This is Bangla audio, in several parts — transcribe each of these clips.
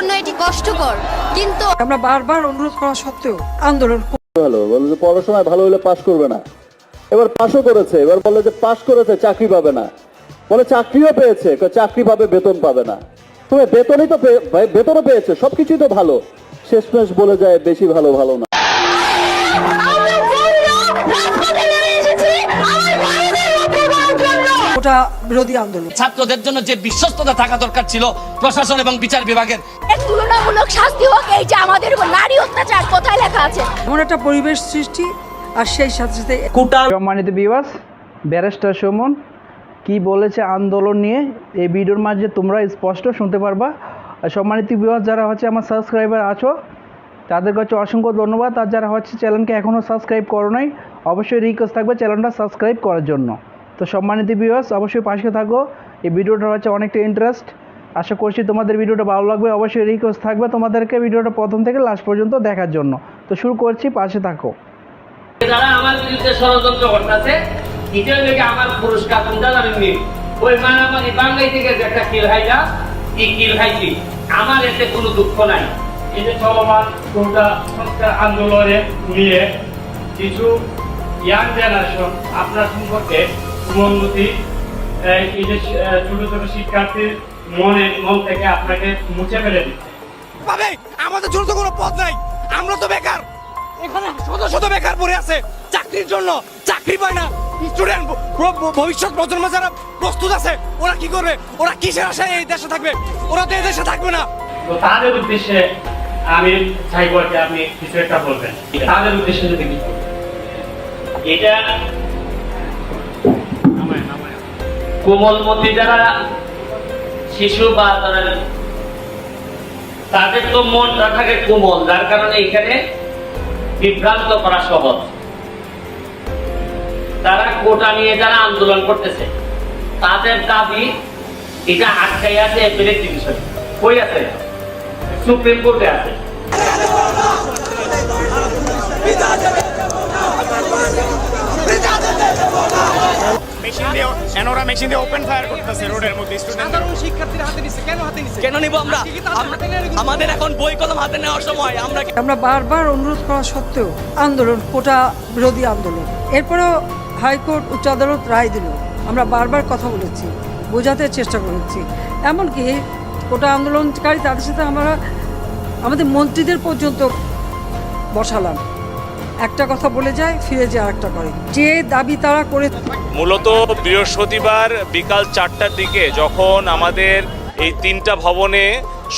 জন্য এটি কষ্টকর কিন্তু আমরা বারবার অনুরোধ করা সত্ত্বেও আন্দোলন হলো বলে যে পড়াশোনায় ভালো হলে পাশ করবে না। এবার পাশও করেছে এবার বলে যে পাশ করেছে চাকরি পাবে না। বলে চাকরিও পেয়েছে কয় চাকরি পাবে বেতন পাবে না। তুমি বেতনই তো বেতনও পেয়েছে সবকিছুই তো ভালো। শেষমেশ বলে যায় বেশি ভালো ভালো না। ওটা বিরোধী আন্দোলন। ছাত্রদের জন্য যে বিশ্বস্ততা থাকা দরকার ছিল প্রশাসন এবং বিচার বিভাগের। তুলনামূলক শাস্তি হোক এই যে আমাদের নারী অত্যাচার কোথায় লেখা আছে? এমন একটা পরিবেশ সৃষ্টি আর সেই সাথে সাথে সম্মানিত বিবাস ব্যারিস্টার সুমন কি বলেছে আন্দোলন নিয়ে? এই ভিডিওর মাঝে তোমরা স্পষ্ট শুনতে পারবা। আর সম্মানিত বিবাস যারা হচ্ছে আমার সাবস্ক্রাইবার আছো তাদের কাছে অসংখ্য ধন্যবাদ। আর যারা হচ্ছে চ্যানেলকে এখনও সাবস্ক্রাইব করো নাই অবশ্যই রিকোয়েস্ট থাকবে চ্যানেলটা সাবস্ক্রাইব করার জন্য। তো সম্মানিত বিবাস অবশ্যই পাশে থাকো। এই ভিডিওটা হচ্ছে অনেকটা ইন্টারেস্ট আশা করছি তোমাদের ভিডিওটা ভালো লাগবে। অবশ্যই রিকোয়েস্ট থাকবে তোমাদেরকে ভিডিওটা প্রথম থেকে লাস্ট পর্যন্ত দেখার জন্য। তো শুরু করছি, পাশে থাকো। যারা আমার বিরুদ্ধে ষড়যন্ত্র করতেছে দ্বিতীয় দিকে আমার পুরস্কার তোমরা জানেন নি ওই মারামারি বাংলাই থেকে যে একটা কিল হাইলা কি কিল হাইছি আমার এতে কোনো দুঃখ নাই। এই যে চলমান কোটা সংস্কার আন্দোলনে নিয়ে কিছু ইয়াং জেনারেশন আপনার সম্পর্কে এই যে ছোট ছোট শিক্ষার্থীর মনে মন থেকে আপনাকে মুছে ফেলে দিচ্ছে। পাবে আমাদের তো কোনো পথ নাই। আমরা তো বেকার। এখানে শত শত বেকার পড়ে আছে। চাকরির জন্য চাকরি পায় না। স্টুডেন্ট ভবিষ্যৎ প্রজন্ম যারা প্রস্তুত আছে ওরা কি করবে? ওরা কিসের আশায় এই দেশে থাকবে? ওরা তো এই দেশে থাকবে না। তো তাদের উদ্দেশ্যে আমি চাইব যে আপনি কিছু একটা বলবেন। তাদের উদ্দেশ্যে যদি কিছু এটা কোমলমতি যারা শিশু বা তারা তাদের তো মনটা থাকে কোমল, যার কারণে এখানে বিভ্রান্ত করা সহজ। তারা কোটা নিয়ে যারা আন্দোলন করতেছে, তাদের দাবি এটা আটকাই আছে, এপ্রিলের ডিভিশন কই আছে? সুপ্রিম কোর্টে আছে। দিয়ে এনোরা মেশিন দিয়ে ওপেন ফায়ার করতেছে রোডের মধ্যে স্টুডেন্ট কেন নিব আমরা? আমরা- আমাদের এখন বই কলম হাতে নেওয়ার সময় আমরা আমরা বারবার অনুরোধ করা সত্ত্বেও আন্দোলন কোটা বিরোধী আন্দোলন। এরপরেও হাইকোর্ট উচ্চ আদালত রায় দিল। আমরা বারবার কথা বলেছি বোঝাতে চেষ্টা করেছি। এমনকি কোটা আন্দোলনকারী তাদের সাথে আমরা আমাদের মন্ত্রীদের পর্যন্ত বসালাম। একটা কথা বলে যায় ফিরে যায় আরেকটা করে। যে দাবি তারা করে মূলত বৃহস্পতিবার বিকাল চারটার দিকে যখন আমাদের এই তিনটা ভবনে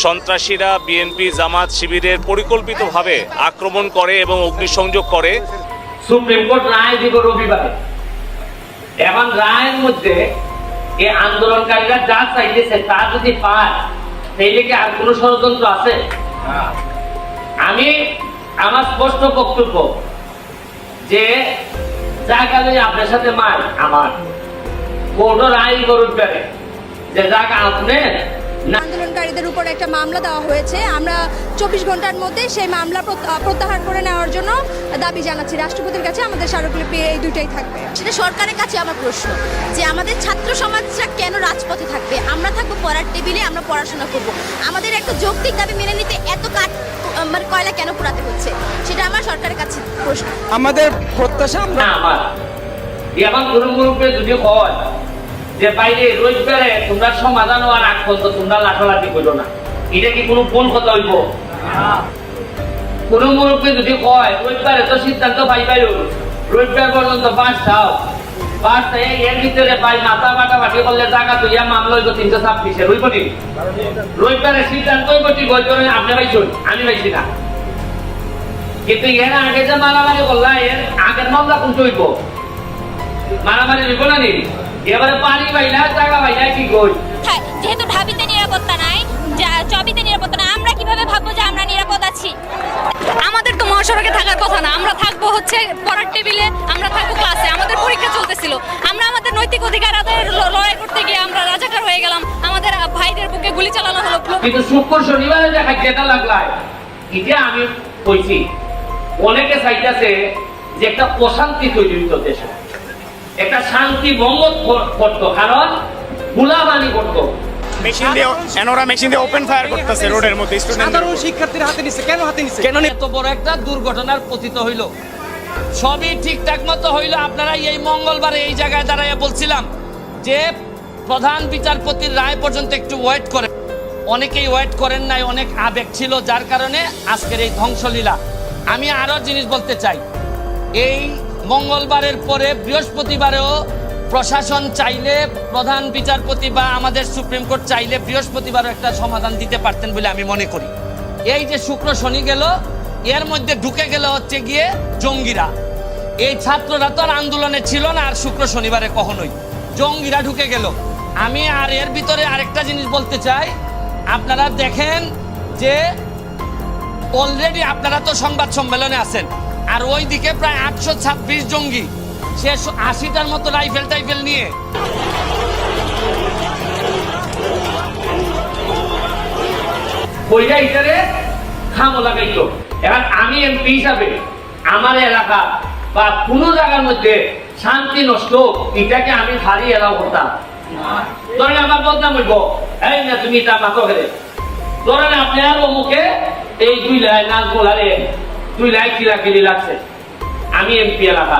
সন্ত্রাসীরা বিএনপি জামাত শিবিরের পরিকল্পিতভাবে আক্রমণ করে এবং অগ্নিসংযোগ করে সুপ্রিম কোর্ট রায় দিব রবিবারে। এখন রায়ের মধ্যে এই আন্দোলনকারীরা যা চাইতেছে তা যদি পায় তাইলে কি আর কোনো ষড়যন্ত্র আছে? আমি আমার স্পষ্ট বক্তব্য যে জায়গা যদি আপনার সাথে মার আমার। কোর্টও রায় রবিবারে যে জায়গা আপনি না আন্দোলনকারীদের উপর একটা মামলা দেওয়া হয়েছে। আমরা চব্বিশ ঘণ্টার মধ্যে সেই মামলা প্রত- প্রত্যাহার করে নেওয়ার জন্য দাবি জানাচ্ছি। রাষ্ট্রপতির কাছে আমাদের স্মারকলিপি এই দুইটাই থাকবে। সেটা সরকারের কাছে আমার প্রশ্ন যে আমাদের ছাত্র সমাজরা কেন রাজপথে থাকবে? আমরা থাকব পড়ার টেবিলে আমরা পড়াশোনা করব। আমাদের একটা যৌক্তিক দাবি মেনে নিতে এত কাঠ মানে কয়লা কেন পোড়াতে হচ্ছে? সেটা আমার সরকারের কাছে প্রশ্ন। আমাদের প্রত্যাশা আমরা আমার এমন কোন গ্রুপে যদি হয় যে বাইরে রোজগারে তোমরা সমাধান হওয়ার আগ পর্যন্ত তোমরা লাঠালাঠি করো না। এটা কি কোনো কোন কথা হইব? কোন গ্রুপে যদি হয় রোজগারে তো সিদ্ধান্ত পাই পাই রোজগার পর্যন্ত এর ভিতরে পাই মাথা বাটা বাটি করলে টাকা মামলা হইব তিনশো ছাব্বিশে রইব নি রোজগারের সিদ্ধান্ত হইব ঠিক হইব আপনি আমি পাইছি না। কিন্তু এর আগে যে মারামারি করলা, এর আগের মামলা কোন হইব? মারামারি হইব না নি? এবারে পানি পাইলা টাকা পাইলা কি কই হ্যাঁ, যেহেতু ঢাবিতে নিরাপত্তা নাই চবিতে নিরাপত্তা নাই আমরা কীভাবে ভাববো যে আমরা নিরাপদ আছি? আমাদের তো মহাসড়কে থাকার কথা না আমরা থাকব হচ্ছে পড়ার টেবিলে আমরা থাকব ক্লাসে আমাদের পরীক্ষা চলতেছিল। আমরা আমাদের নৈতিক অধিকার আদায়ের লড়াই করতে গিয়ে আমরা রাজাকার হয়ে গেলাম আমাদের ভাইদের বুকে গুলি চালানো হলো কিন্তু শুক্র শনিবারে যে খাদ্যটা লাগলাই এটা আমি কইছি অনেকে চাইতেছে যে একটা অশান্তি তৈরি হইতো দেশে। একটা শান্তি ভঙ্গ করতো কারণ গুলাবানি করতো। মেশিন দিয়ে এনোরা মেশিন দিয়ে ওপেন ফায়ার করতেছে রোডের মধ্যে স্টুডেন্টদের সাধারণ শিক্ষার্থীরা হাতে নিচ্ছে কেন হাতে নিচ্ছে কেন এত বড় একটা দুর্ঘটনার পতিত হইল। সবই ঠিকঠাক মতো হইল। আপনারা এই মঙ্গলবারে এই জায়গায় দাঁড়াইয়া বলছিলাম যে প্রধান বিচারপতির রায় পর্যন্ত একটু ওয়েট করে। অনেকেই ওয়েট করেন নাই অনেক আবেগ ছিল যার কারণে আজকের এই ধ্বংসলীলা। আমি আরও জিনিস বলতে চাই। এই মঙ্গলবারের পরে বৃহস্পতিবারেও প্রশাসন চাইলে প্রধান বিচারপতি বা আমাদের সুপ্রিম কোর্ট চাইলে বৃহস্পতিবারও একটা সমাধান দিতে পারতেন বলে আমি মনে করি। এই যে শুক্র শনি গেল, এর মধ্যে ঢুকে গেল হচ্ছে গিয়ে জঙ্গিরা। এই ছাত্ররা তো আর আন্দোলনে ছিল না আর শুক্র শনিবারে কখনোই। জঙ্গিরা ঢুকে গেল। আমি আর এর ভিতরে আরেকটা জিনিস বলতে চাই। আপনারা দেখেন যে অলরেডি আপনারা তো সংবাদ সম্মেলনে আছেন। আর ওই দিকে প্রায় আটশো ছাব্বিশ জঙ্গি। সে আশিটার মতো রাইফেল টাইফেল নিয়ে। কইরা ইটারে খামো লাগাইতো। এখন আমি এমপি হিসাবে আমার এলাকা বা কোনো জায়গার মধ্যে শান্তি নষ্ট এটাকে আমি ভারী এলাও করতাম। ধরেন আমার বদনাম হইব। এই না, তুমি এটা মাথো খেলে। ধরেন আপনার অমুকে এই দুই লাই নাচ গোলারে দুই লাই কিলাকিলি লাগছে। আমি এমপি এলাকা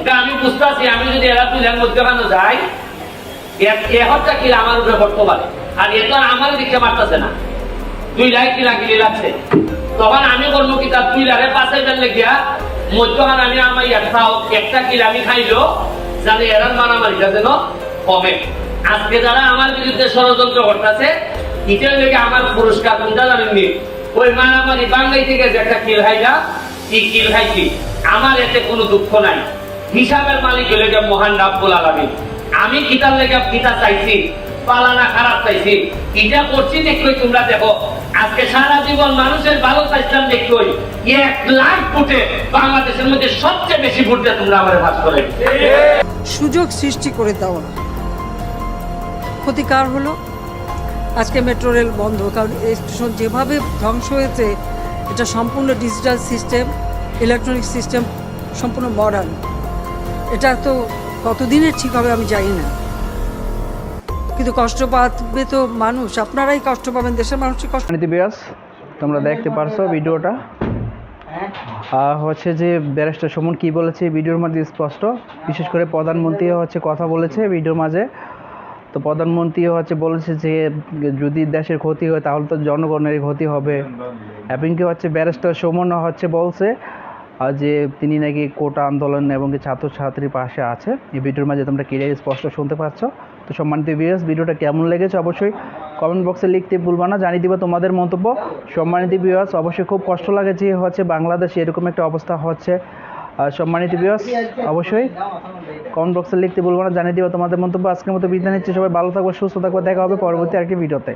এটা আমি বুঝতে পারছি, আমি যদি এরা লাইন মধ্যে বানো যাই এহরটা কিলা আমার উপরে পড়তে পারে আর এ তো আমার দিকে মারতেছে না। দুই লাই কিলাকিলি লাগছে। তখন আমি করব কি, তার দুই লারে পাশে গেলে গিয়া মধ্যখান আমি আমার একটা একটা কিলা আমি খাইলো, যাতে এরার মারামারিটা যেন কমে। আজকে যারা আমার বিরুদ্ধে ষড়যন্ত্র করতেছে ইটার লেগে আমার পুরস্কার কোনটা জানেননি? ওই মারামারি বাংলাই থেকে যে একটা কিল খাইলা কি কিল খাইছি আমার এতে কোনো দুঃখ নাই। হিসাবের মালিক হলে যে মহান রাব্বুল আলামিন। আমি কিতার লেগে কিতা চাইছি, পালানা খারাপ চাইছি। এটা করছি দেখই তোমরা দেখো। আজকে সারা জীবন মানুষের ভালো চাইছিলাম দেখই এক লাখ ফুটে বাংলাদেশের মধ্যে সবচেয়ে বেশি ফুট দিয়ে তোমরা আমার ভাস করে সুযোগ সৃষ্টি করে দেওয়া ক্ষতিকার হলো আজকে মেট্রো রেল বন্ধ, কারণ এই স্টেশন যেভাবে ধ্বংস হয়েছে, এটা সম্পূর্ণ ডিজিটাল সিস্টেম, ইলেকট্রনিক সিস্টেম, সম্পূর্ণ মডার্ন এটা তো কতদিনের ঠিক হবে আমি জানি না। কিন্তু কষ্ট পাবে তো মানুষ, আপনারাই কষ্ট পাবেন, দেশের মানুষই কষ্ট বিয়াস, তোমরা দেখতে পারছ ভিডিওটা। হচ্ছে যে ব্যারিস্টার সুমন কি বলেছে ভিডিওর মধ্যে স্পষ্ট, বিশেষ করে প্রধানমন্ত্রী হচ্ছে কথা বলেছে ভিডিওর মাঝে। তো প্রধানমন্ত্রী হচ্ছে বলেছে যে, যদি দেশের ক্ষতি হয়, তাহলে তো জনগণের ক্ষতি হবে। এবং এমনকি হচ্ছে ব্যারিস্টার সুমন হচ্ছে বলছে যে তিনি নাকি কোটা আন্দোলন এবং কি ছাত্রছাত্রীর পাশে আছে। এই ভিডিওর মাঝে তোমরা ক্লিয়ার স্পষ্ট শুনতে পাচ্ছ। তো সম্মানিত ভিউয়ার্স ভিডিওটা কেমন লেগেছে অবশ্যই কমেন্ট বক্সে লিখতে ভুলবা না। জানিয়ে দিবা তোমাদের মন্তব্য। সম্মানিত ভিউয়ার্স অবশ্যই খুব কষ্ট লাগে যে হচ্ছে বাংলাদেশে এরকম একটা অবস্থা হচ্ছে। আর সম্মানিত বিয়স অবশ্যই কমেন্ট বক্সে লিখতে বলব না, জানিয়ে দিব তোমাদের মন্তব্য। আজকের মতো বিদায় নিচ্ছি, সবাই ভালো থাকব সুস্থ থাকব দেখা হবে পরবর্তী আরেকটি ভিডিওতে।